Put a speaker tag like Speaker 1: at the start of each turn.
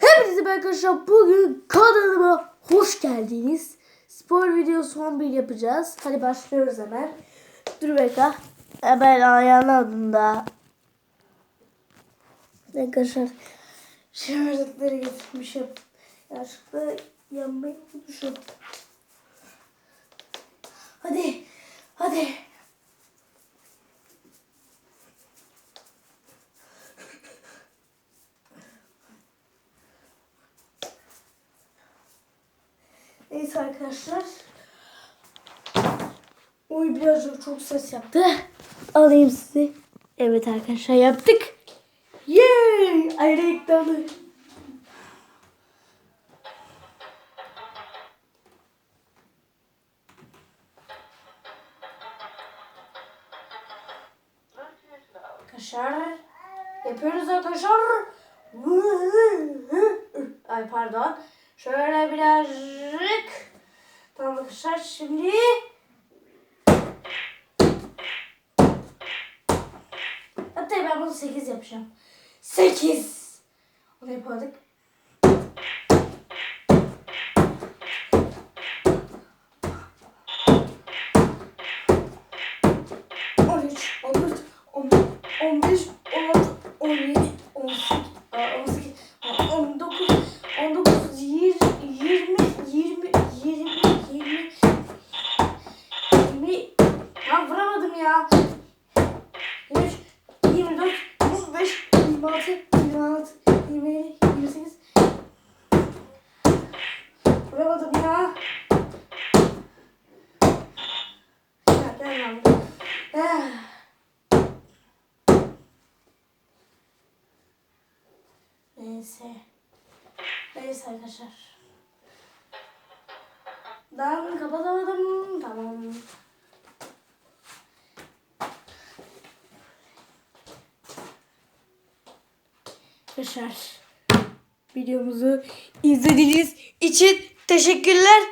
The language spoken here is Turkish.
Speaker 1: Hepinize arkadaşlar bugün kanalıma hoş geldiniz. Spor videosu 11 yapacağız. Hadi başlıyoruz hemen. Dur bekle. Hemen ayarladım da. Arkadaşlar şemerlikleri getirmişim. Yanlışlıkla yanmayı unutmuşum. Hadi. Hadi. Neyse arkadaşlar. Oy birazcık çok ses yaptı. Alayım sizi. Evet arkadaşlar yaptık. Yay! Ay reklamı. Arkadaşlar yapıyoruz arkadaşlar. Ay pardon. Şöyle birazcık. Tamam arkadaşlar şimdi. Hatta ben bunu 8 yapacağım. 8. Onu yapamadık. On üç, on on beş, on altı, on yedi, 26, 26, 27, 28. Vuramadım ya. Ya gel lan. Eh. Neyse. Neyse arkadaşlar. Ben kapatamadım. Tamam. Arkadaşlar videomuzu izlediğiniz için teşekkürler.